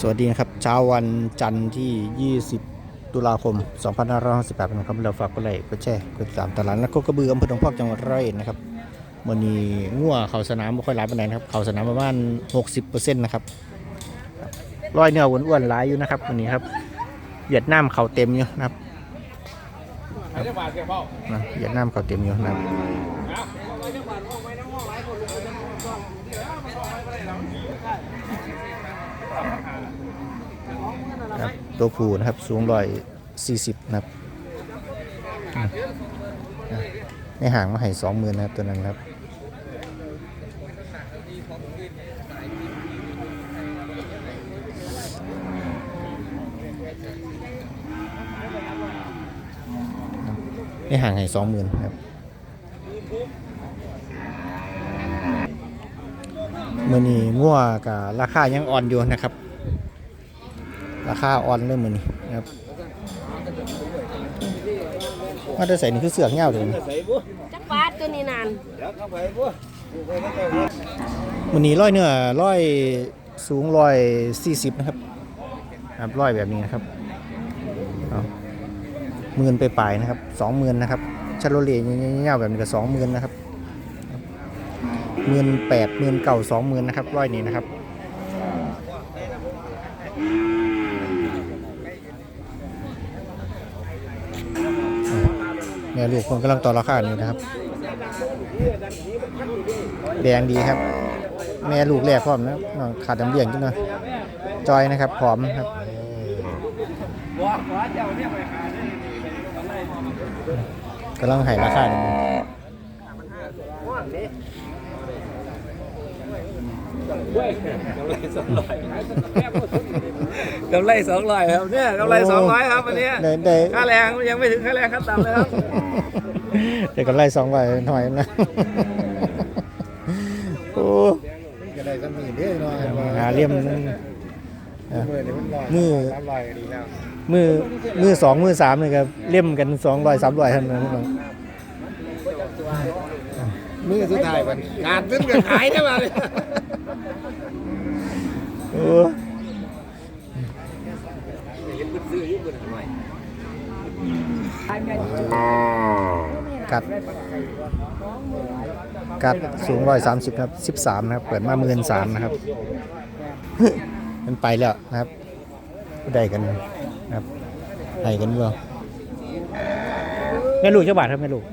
สวัสดีนะครับ เช้าวันจันทร์ที่ 20 ตุลาคม 2558นะครับเราฝากกดไลค์กดแชร์กดติดตามตลาดนัดโคกระบืออำเภอหนองพอกจังหวัดร้อยเอ็ดนะครับวันนี้งัวเขาสนามไม่ค่อยหลายปานใดนะครับเขาสนามประมาณ 60%นะครับร้อยเนื้ออ้วนๆหลายอยู่นะครับวันนี้ครับเวียดนามเขาเต็มอยู่นะครับเวียดนามเขาเต็มอยู่นะครับครับ ตัวผู้นะครับ สูงร้อยสี่สิบนะครับอืมอะในห่างมาให้สองหมื่นนะครับตัวนั้นครับนี่ห่างให้สองหมื่นครับมือนี้งัวกับราคายังอ่อนอยู่นะครับ ราคาอ่อนเลยมือนี้นะครับมาจะใส่นี่คือเสือกเงาเลยนะจักบาทตัวนี้นานมือนี้ร้อยเนื้อร้อยสูงร้อยสี่สิบนะครับครับร้อยแบบนี้นะครับเอาหมื่นไปปลายๆนะครับสองหมื่นนะครับชาโลเลเงี้ยๆแบบนี้ก็สองหมื่นนะครับหมื่นแปดหมื่นเก่าสองหมื่นนะครับร้อยนี้นะครับ แม่ลูกคนกำลังต่อราคาอยู่นะครับ แดงดีครับ แม่ลูกแรกพร้อมนะน้องขาดน้ำเลี้ยงจังหน่อยจอยนะครับพร้อมครับกำลังให้ราคาอยู่ กำไรสองร้อยครับเนี่ยกำไรสองร้อยครับวันเนี้ยได้ได้ ค่าแรงยังไม่ถึงค่าแรงขั้นต่ำเลยครับ เดี๋ยวก็ไล่สองใบหน่อยนะ โอ้ก็ได้ก็มีเด้อเนาะหาเลี่ยมอะมือนี่มันลอยมือ สามลอยก็ดีแล้วมือมือสองมือสามเลยครับเลี่ยมกันสองร้อยสามร้อยเท่านั้นครับมือสุดท้ายมันการซื้อกับขายได้มาเลย โอ้กัด กัดสูงร้อยสามสิบครับสิบสามนะครับ เปิดมาหมื่นสามนะครับ มันไปแล้วนะครับได้กันนะครับให้กันเบ่แม่ลูกเจ้าบาทครับแม่ลูก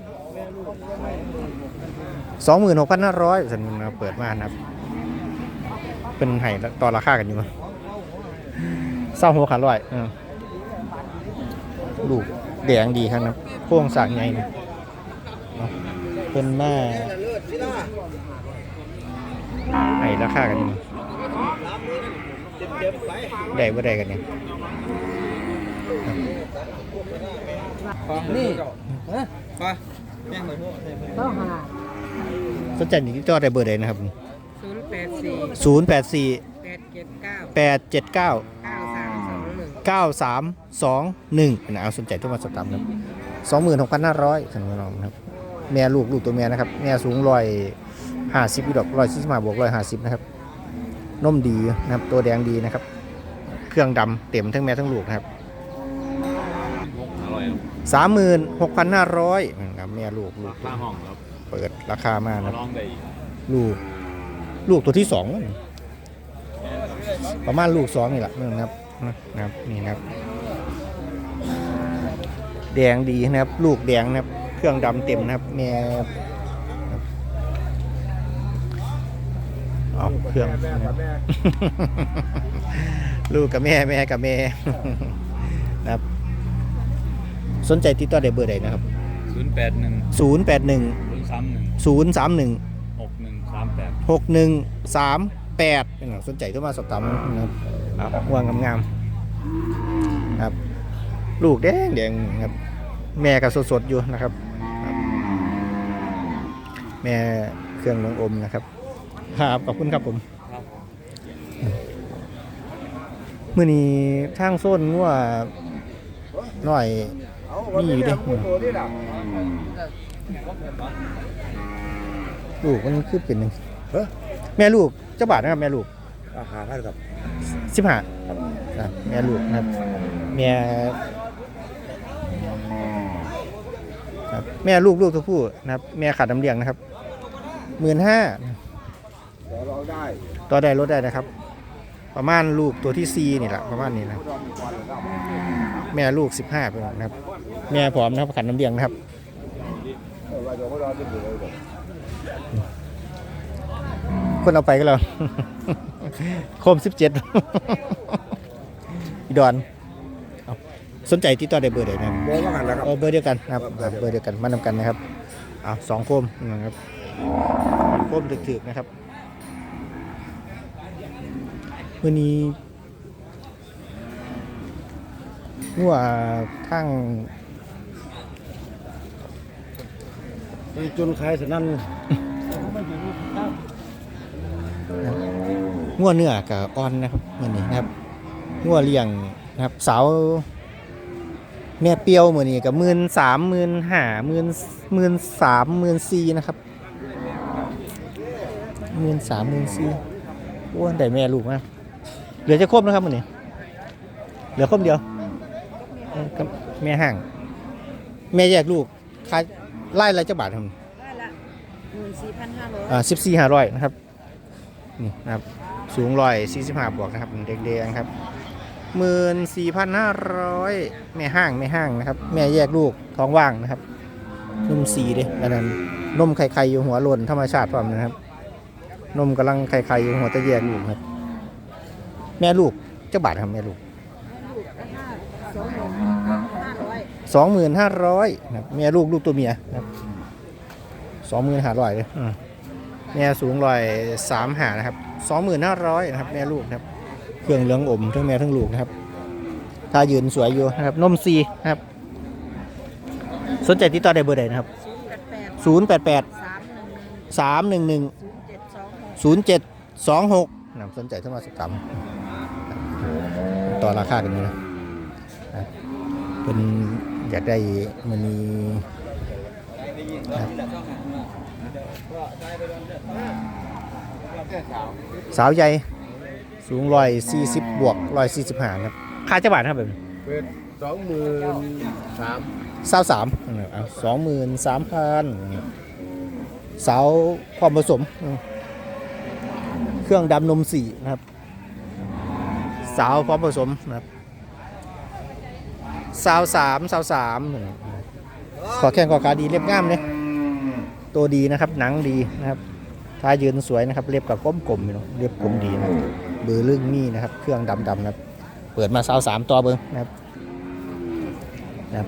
สองหมื่นหกพันห้าร้อยสันนะครับเปิดมานะครับ เป็นไห้ต่อราคากันอยู่มั้ยเศร้าหัวขาร้อยเออลูกแดงดีครับนะโค้งสร้างใหญ่นะเนาะเป็นหน้าไห้ราคากันอยู่มั้ยได้บ่ได้กันเนี่ยนี่ต้องหาสนใจนี่จอได้เบอร์ใดนะครับ ศูนย์แปดสี่084 แปดเจ็ดเก้า879 เก้าสามสองหนึ่ง 9321นะเอาสนใจโทรมาสอบถามครับ26,500ท่านผู้ชมครับ แม่ลูกลูกตัวแม่นะครับ แม่สูงร้อยห้าสิบดอกร้อยสี่สิบห้าบวกร้อยห้าสิบนะครับนมดีนะครับ ตัวแดงดีนะครับ เครื่องดำเต็มทั้งแม่ทั้งลูกนะครับสามหมื่นหกพันห้าร้อยนะครับแม่ลูกลูกค่าห้องครับเปิดราคามากนะลองได้อีกลูก ลูกตัวที่สองแล้วนี่ประมาณลูกสองนี่แหละนะครับนะครับนี่นะครับ แดงดีนะครับ ลูกแดงนะครับ เครื่องดำเต็มนะครับแม่เอาเครื่องนะครับลูกกับแม่แม่กับแม่นะครับ สนใจติดต่อได้เบอร์ใดนะครับศูนย์แปดหนึ่ง081ศูนย์สามหนึ่ง031หกหนึ่งสามแปดหกหนึ่งสามแปดสนใจเข้ามาสอบถามนะครับครับวางงามๆครับ ลูกแดงแดงครับ แม่ก็สดๆอยู่นะครับครับแม่เครื่องน้องอมนะครับครับขอบคุณครับผมมื่อนี้ทางโซนงัวหน่อยมีอยู่เด้ ลูกมันคือเป็นหนึ่งเฮ้ยแม่ลูกเจ้าบาทนะครับแม่ลูกอาหารท่านกับสิบห้าครับอะแม่ลูกนะครับแม่ครับแม่ลูกลูกตัวผู้นะครับ แม่ขาดน้ำเลี้ยงนะครับหมื่นห้าเดี๋ยวเราได้ต่อได้ลดได้นะครับ ประมาณลูกตัวที่ซีนี่แหละประมาณนี้นะแม่ลูก15เป็นนะครับ แม่ผอมนะครับขันน้ำเลี้ยงนะครับ คนเอาไปก็แล้วโคม17อีดอนเอาสนใจที่ต่อได้เบอร์ใดนะครับเดี๋ยวว่ากันนะครับเอาเบอร์เดียวกันนะครับอ่าเบอร์เดียวกันมานำกันนะครับอ่าสองโคมนะครับโคมถึกๆนะครับวันนี้งัวทั้ง จนขายสนั่นงัวเนื้อกับอ่อนนะครับมือนี้นะครับงัวเลี้ยงนะครับ สาวแม่เปียวมือนี้กับหมื่นสามหมื่นห้าหมื่นหมื่นสามหมื่นสี่นะครับหมื่นสามหมื่นสี่โอ้ได้แม่ลูกมากเหลือจะครบนะครับมือนี้เหลือครบเดียวแม่ห่าง แม่แยกลูกค่า ไล่อะไรเจ้าบาทครับได้ละหมื่นสี่พันห้าร้อยอ่าสิบสี่ห้าร้อยนะครับนี่นะครับสูงร้อยสี่สิบห้าบวกนะครับเด็กๆครับหมื่นสี่พันห้าร้อยแม่ห้างแม่ห้างนะครับ แม่แยกลูกท้องว่างนะครับนมสีเด้อันนั้นนมไข่ไข่อยู่หัวโลนธรรมชาติพร้อมนะครับ นมกำลังไข่ไข่อยู่หัวจะแยกลูกครับ แม่ลูกเจ้าบาทครับแม่ลูก ลูกก็ห้า สองหมื่นห้าร้อยสองหมื่นห้าร้อยนะครับแม่ลูกลูกตัวเมียนะครับสองหมื่นห้าร้อยเลยอืมแม่สูงร้อยสามหานะครับสองหมื่นห้าร้อยนะครับแม่ลูกนะครับ เครื่องเหลืองอมทั้งแม่ทั้งลูกนะครับถ้ายืนสวยอยู่นะครับนมซีนะครับ สนใจติดต่อได้เบอร์ใดนะครับศูนย์แปดแปด0 8 8สามหนึ่งหนึ่ง3 1 1ศูนย์เจ็ดสองหก0 7 2 6นะครับสนใจเข้ามาสักคำต่อราคากันอยู่นะนะเป็น อยากได้มันมีนะครับสาวใหญ่สูงร้อยสี่สิบบวกร้อยสี่สิบห้าครับค่าเจ้าบาทครับแบบเป็นสองหมื่นสามสาวสามสองหมื่นสามพันสาวความผสม เครื่องดำนมสีนะครับ สาวพร้อมผสมนะครับ สาวสามสาวสามขอแข่งขอขาดีเรียบง่ามเนี่ยตัวดีนะครับ หนังดีนะครับถ้ายืนสวยนะครับ เรียบกับก้มกลมอยู่เนาะเรียบกลมดีนะครับเบอร์ลึ่งมีนะครับ เครื่องดำดำๆนะครับ เปิดมาสาวสามตัวเบิ้งนะครับนะครับ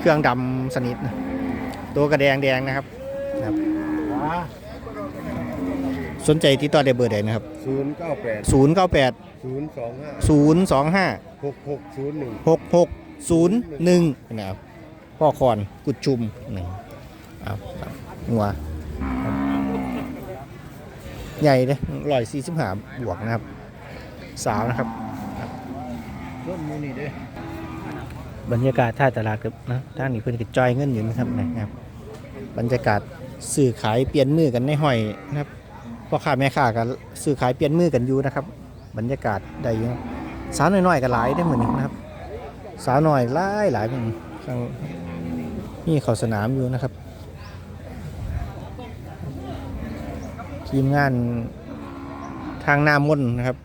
เครื่องดำสนิทนะตัวกระแดงแดงนะครับนะครับ สนใจติดต่อได้เบอร์ใดนะครับ ศูนย์เก้าแปด0 9 8 ศูนย์สองห้า0 2 5 หกหกศูนย์หนึ่ง 6 6 0 1นะครับพ่อคอนกุดชุมนี่เอาครับงัวครับใหญ่เลยร้อยสี่สิบห้าบวกนะครับ สาวนะครับร่วมมูนี่เด้บรรยากาศท่าตลาดครับนะท่านนี้เพิ่นก็จอยเงินอยู่นะครับนะครับ บรรยากาศซื้อขายเปลี่ยนมือกันในห้อยนะครับ พ่อค้าแม่ค้ากันซื้อขายเปลี่ยนมือกันอยู่นะครับ บรรยากาศได้อยู่สาวน้อยๆก็หลายได้เหมือนนี้นะครับ สาวน้อยหลายหลายเป็นข้างนี่เขาสนามอยู่นะครับ ทีมงานทางหน้ามนนะครับ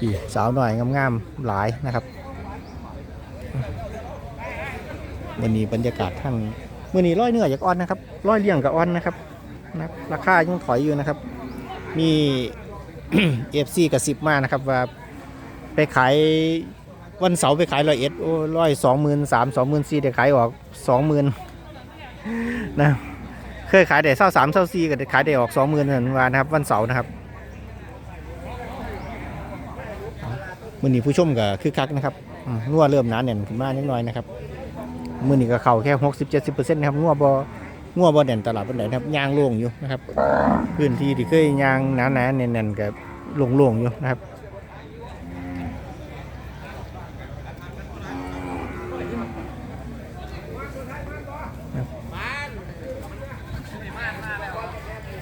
อีสาวหน่อยงามๆหลายนะครับวันนี้บรรยากาศทั้งวันนี้ร้อยเนื้อจากอ่อนนะครับร้อยเลี่ยงกับอ่อนนะครับ นะราคายังถอยอยู่นะครับ มีเอฟซีกับสิบมานะครับว่าไปขายวันเสาร์ไปขายร้อยเอ็ดโอ้ร้อยสองหมื่นสามสองหมื่นสี่ได้ขายออกสองหมื่นนะเคยขายได้เศร้าสามเศร้าสี่ก็ได้ขายได้ออกสองหมื่นเหมือนวานะครับ วันเสาร์นะครับวันนี้ผู้ชมก็คือคักนะครับนัวเริ่มหนาแน่นขึ้นมานิดหน่อยนะครับมือนี้ก็เข้าแค่หกสิบเจ็ดสิบเปอร์เซ็นต์นะครับงัวบอ งัวบอแน่นตลาดเป็นไหนนะครับยางโล่งอยู่นะครับ พื้นที่ที่เคยยางหนาหนาๆแน่นๆกับโล่งๆอยู่นะครับ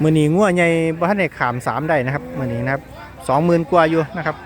มือนี้งัวใหญ่บ้านในขามสามได้นะครับมือนี้นะครับสองหมื่นกว่าอยู่นะครับ